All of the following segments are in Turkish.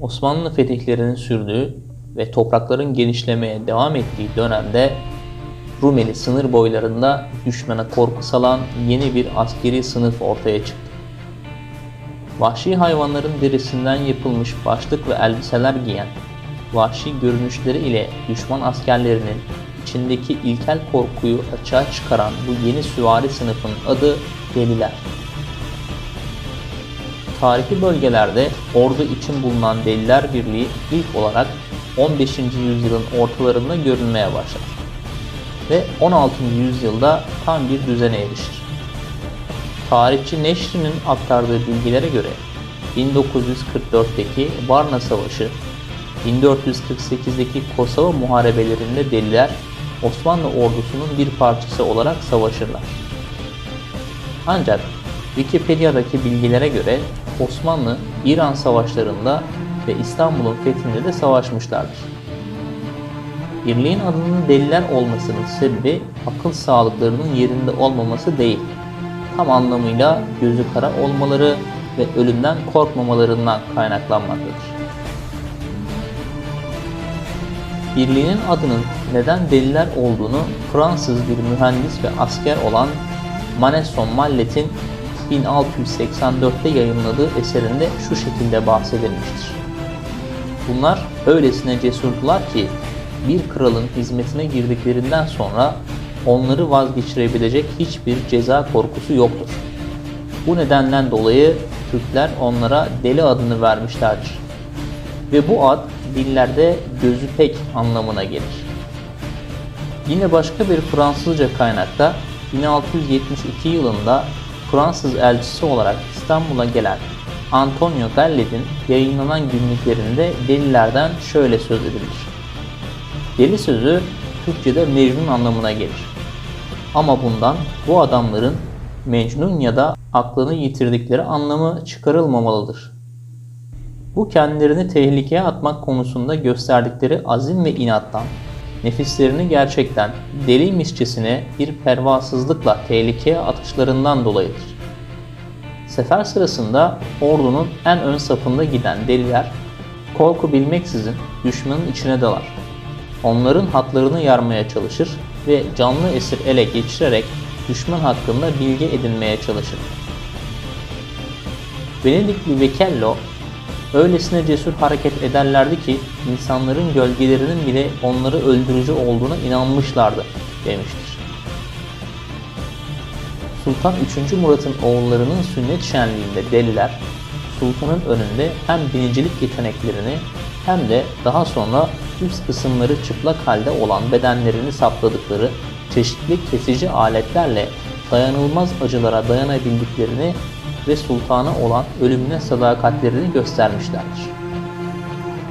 Osmanlı fetihlerinin sürdüğü ve toprakların genişlemeye devam ettiği dönemde Rumeli sınır boylarında düşmana korku salan yeni bir askeri sınıf ortaya çıktı. Vahşi hayvanların derisinden yapılmış başlık ve elbiseler giyen, vahşi görünüşleri ile düşman askerlerinin içindeki ilkel korkuyu açığa çıkaran bu yeni süvari sınıfın adı Deliler. Tarihi bölgelerde ordu için bulunan Deliler Birliği ilk olarak 15. yüzyılın ortalarında görülmeye başlar ve 16. yüzyılda tam bir düzene erişir. Tarihçi Neşri'nin aktardığı bilgilere göre 1944'teki Varna Savaşı, 1448'deki Kosova muharebelerinde deliler Osmanlı ordusunun bir parçası olarak savaşırlar. Ancak Wikipedia'daki bilgilere göre Osmanlı İran savaşlarında ve İstanbul'un fethinde de savaşmışlardır. Birliğin adının deliler olmasının sebebi akıl sağlıklarının yerinde olmaması değil, tam anlamıyla gözü kara olmaları ve ölümden korkmamalarından kaynaklanmaktadır. Birliğinin adının neden deliler olduğunu Fransız bir mühendis ve asker olan Manesson Mallet'in 1684'te yayınladığı eserinde şu şekilde bahsedilmiştir. Bunlar öylesine cesurdular ki bir kralın hizmetine girdiklerinden sonra onları vazgeçirebilecek hiçbir ceza korkusu yoktur. Bu nedenden dolayı Türkler onlara deli adını vermişlerdir. Ve bu ad dillerde gözü pek anlamına gelir. Yine başka bir Fransızca kaynakta 1672 yılında Fransız elçisi olarak İstanbul'a gelen Antonio Gallet'in yayınlanan günlüklerinde delilerden şöyle söz edilir. Deli sözü Türkçe'de Mecnun anlamına gelir. Ama bundan bu adamların Mecnun ya da aklını yitirdikleri anlamı çıkarılmamalıdır. Bu kendilerini tehlikeye atmak konusunda gösterdikleri azim ve inattan, nefislerini gerçekten deliymişçesine bir pervasızlıkla tehlikeye atışlarından dolayıdır. Sefer sırasında ordunun en ön safında giden deliler, korku bilmeksizin düşmanın içine dalar. Onların hatlarını yarmaya çalışır ve canlı esir ele geçirerek düşman hakkında bilgi edinmeye çalışır. Venedikli Vekello öylesine cesur hareket ederlerdi ki insanların gölgelerinin bile onları öldürücü olduğuna inanmışlardı demiştir. Sultan 3. Murat'ın oğullarının sünnet şenliğinde deliler, sultanın önünde hem binicilik yeteneklerini hem de daha sonra üst kısımları çıplak halde olan bedenlerini sapladıkları çeşitli kesici aletlerle dayanılmaz acılara dayanabildiklerini ve sultana olan ölümüne sadakatlerini göstermişlerdir.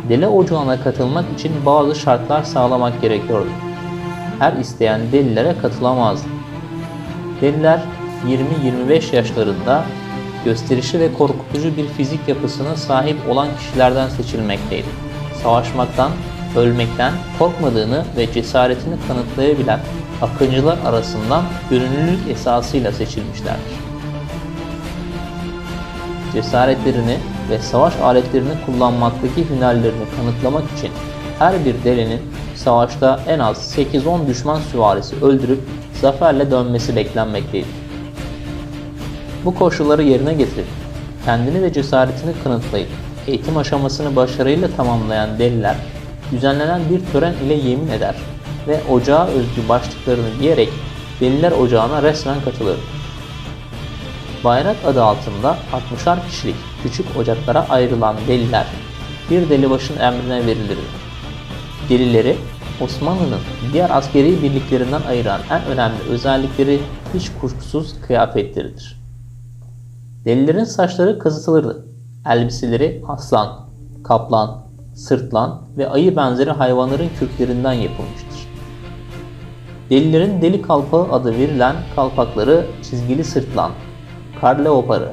Deli ocağına katılmak için bazı şartlar sağlamak gerekiyordu. Her isteyen delilere katılamazdı. Deliler 20-25 yaşlarında gösterişli ve korkutucu bir fizik yapısına sahip olan kişilerden seçilmekteydi. Savaşmaktan, ölmekten korkmadığını ve cesaretini kanıtlayabilen akıncılar arasından görünürlük esasıyla seçilmişlerdir. Cesaretlerini ve savaş aletlerini kullanmaktaki hünerlerini kanıtlamak için her bir delinin savaşta en az 8-10 düşman süvarisi öldürüp zaferle dönmesi beklenmekteydi. Bu koşulları yerine getirip kendini ve cesaretini kanıtlayıp eğitim aşamasını başarıyla tamamlayan deliler düzenlenen bir tören ile yemin eder ve ocağa özgü başlıklarını giyerek deliler ocağına resmen katılır. Bayrak adı altında 60'ar kişilik küçük ocaklara ayrılan deliler bir delibaşın emrine verilirdi. Delileri Osmanlı'nın diğer askeri birliklerinden ayıran en önemli özellikleri hiç kuşkusuz kıyafetleridir. Delilerin saçları kazıtılırdı. Elbiseleri aslan, kaplan, sırtlan ve ayı benzeri hayvanların kürklerinden yapılmıştır. Delilerin deli kalpağı adı verilen kalpakları çizgili sırtlan, kar leoparı,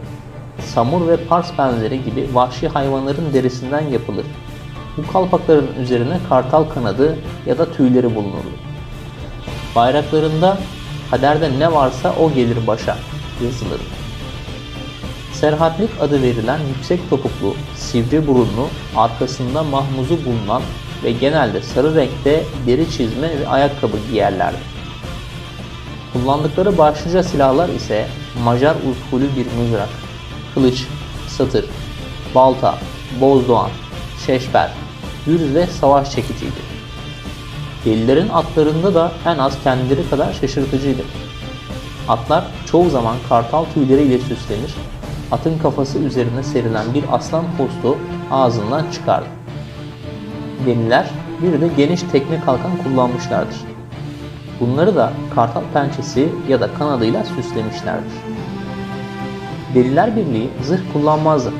samur ve pars benzeri gibi vahşi hayvanların derisinden yapılır. Bu kalpakların üzerine kartal kanadı ya da tüyleri bulunurdu. Bayraklarında kaderde ne varsa o gelir başa yazılır. Serhatlik adı verilen yüksek topuklu, sivri burunlu, arkasında mahmuzu bulunan ve genelde sarı renkte deri çizme ve ayakkabı giyerlerdi. Kullandıkları başlıca silahlar ise Macar usulü bir mızrak, kılıç, satır, balta, bozdoğan, şeşber, gürz ve savaş çekiciydi. Delilerin atlarında da en az kendileri kadar şaşırtıcıydı. Atlar çoğu zaman kartal tüyleriyle süslenir, atın kafası üzerine serilen bir aslan postu ağzından çıkardı. Deliler bir de geniş tekne kalkan kullanmışlardır. Bunları da kartal pençesi ya da kanadıyla süslemişlerdir. Deliler Birliği zırh kullanmazdı.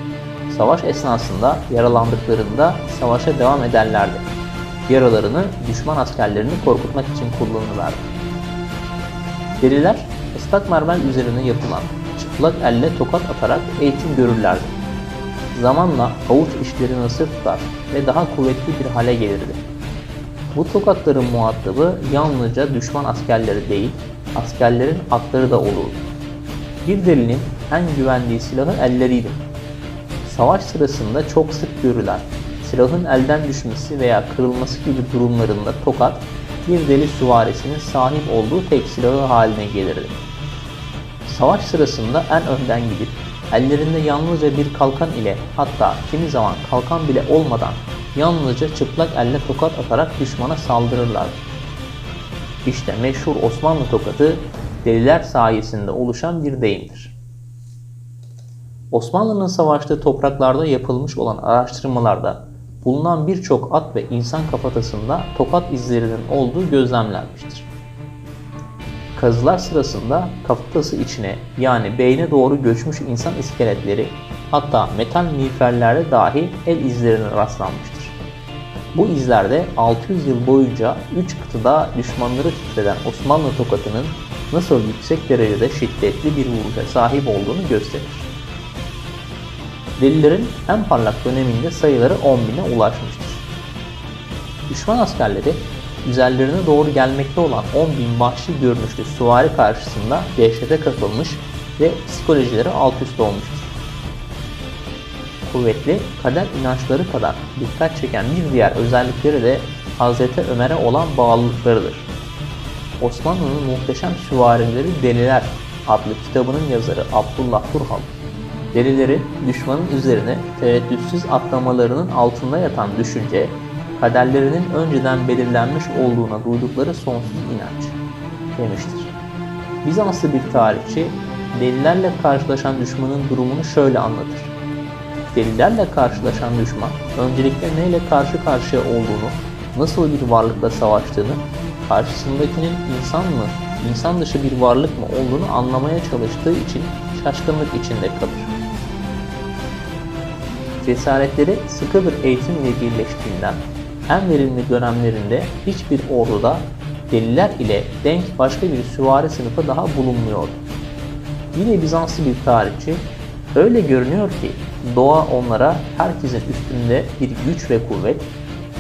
Savaş esnasında yaralandıklarında savaşa devam ederlerdi. Yaralarını düşman askerlerini korkutmak için kullanırlardı. Deliler ıslak mermer üzerine yapılan çıplak elle tokat atarak eğitim görürlerdi. Zamanla avuç işleri nasır tutar ve daha kuvvetli bir hale gelirdi. Bu tokatların muhatabı yalnızca düşman askerleri değil, askerlerin atları da olurdu. Bir delinin en güvendiği silahı elleriydi. Savaş sırasında çok sık görülen, silahın elden düşmesi veya kırılması gibi durumlarında tokat, bir deli süvarisinin sahip olduğu tek silahı haline gelirdi. Savaş sırasında en önden gidip ellerinde yalnızca bir kalkan ile hatta kimi zaman kalkan bile olmadan yalnızca çıplak elle tokat atarak düşmana saldırırlardı. İşte meşhur Osmanlı tokatı deliler sayesinde oluşan bir deyimdir. Osmanlı'nın savaştığı topraklarda yapılmış olan araştırmalarda bulunan birçok at ve insan kafatasında tokat izlerinin olduğu gözlemlenmiştir. Kazılar sırasında kafatası içine yani beyne doğru göçmüş insan iskeletleri hatta metal miğferlerde dahi el izlerine rastlanmıştır. Bu izlerde 600 yıl boyunca 3 kıtada düşmanları titreden Osmanlı tokatının nasıl yüksek derecede şiddetli bir vuruşa sahip olduğunu gösterir. Delilerin en parlak döneminde sayıları 10 bine ulaşmıştır. Düşman askerleri üzerlerine doğru gelmekte olan 10 bin vahşi görünüşlü süvari karşısında dehşete kapılmış ve psikolojileri alt üst olmuştur. Kuvvetli kader inançları kadar dikkat çeken bir diğer özellikleri de Hz. Ömer'e olan bağlılıklarıdır. Osmanlı'nın muhteşem süvarileri Deliler adlı kitabının yazarı Abdullah Turhal, delileri düşmanın üzerine tereddütsüz atlamalarının altında yatan düşünce, kaderlerinin önceden belirlenmiş olduğuna duydukları sonsuz inanç demiştir. Bizanslı bir tarihçi, delilerle karşılaşan düşmanın durumunu şöyle anlatır. Delilerle karşılaşan düşman, öncelikle neyle karşı karşıya olduğunu, nasıl bir varlıkla savaştığını, karşısındakinin insan mı, insan dışı bir varlık mı olduğunu anlamaya çalıştığı için şaşkınlık içinde kalır. Cesaretleri sıkı bir eğitim ile birleştiğinden en verimli dönemlerinde hiçbir orduda deliler ile denk başka bir süvari sınıfı daha bulunmuyordu. Yine Bizanslı bir tarihçi, öyle görünüyor ki doğa onlara herkesin üstünde bir güç ve kuvvet,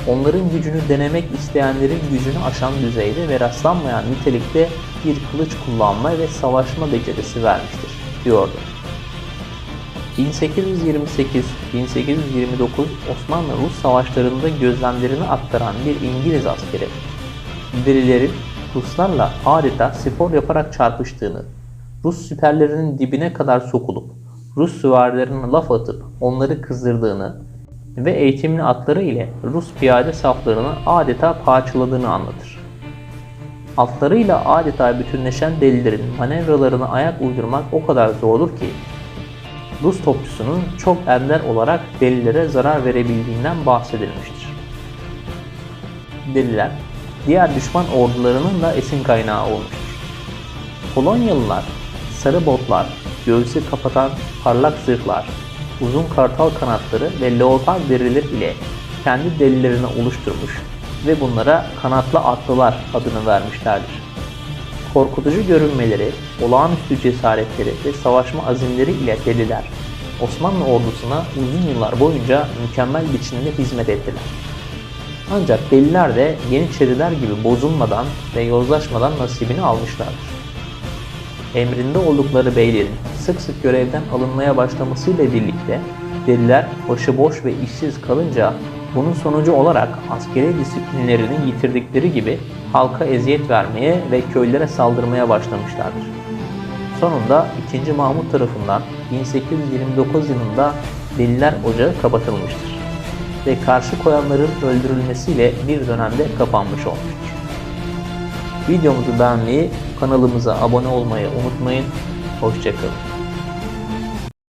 onların gücünü denemek isteyenlerin gücünü aşan düzeyde ve rastlanmayan nitelikte bir kılıç kullanma ve savaşma becerisi vermiştir, diyordu. 1828-1829 Osmanlı-Rus savaşlarında gözlemlerini aktaran bir İngiliz askeri, delilerin Ruslarla adeta spor yaparak çarpıştığını, Rus siperlerinin dibine kadar sokulup Rus süvarilerine laf atıp onları kızdırdığını ve eğitimli atları ile Rus piyade saflarını adeta parçaladığını anlatır. Atlarıyla adeta bütünleşen delilerin manevralarına ayak uydurmak o kadar zordur ki Rus topçusunun çok ender olarak delilere zarar verebildiğinden bahsedilmiştir. Deliler, diğer düşman ordularının da esin kaynağı olmuştur. Polonyalılar, sarı botlar, göğsü kapatan parlak zırhlar, uzun kartal kanatları ve leopar derileri ile kendi delilerini oluşturmuş ve bunlara kanatlı atlılar adını vermişlerdir korkutucu görünmeleri, olağanüstü cesaretleri ve savaşma azimleri ile deliler, Osmanlı ordusuna uzun yıllar boyunca mükemmel biçimde hizmet ettiler. Ancak deliler de Yeniçeriler gibi bozulmadan ve yozlaşmadan nasibini almışlardır. Emrinde oldukları beylerin sık sık görevden alınmaya başlamasıyla birlikte deliler başıboş ve işsiz kalınca bunun sonucu olarak askeri disiplinlerini yitirdikleri gibi halka eziyet vermeye ve köylere saldırmaya başlamışlardır. Sonunda 2. Mahmut tarafından 1829 yılında Deliler Ocağı kapatılmıştır ve karşı koyanların öldürülmesiyle bir dönemde kapanmış olmuştur. Videomuzu beğenmeyi, kanalımıza abone olmayı unutmayın. Hoşçakalın.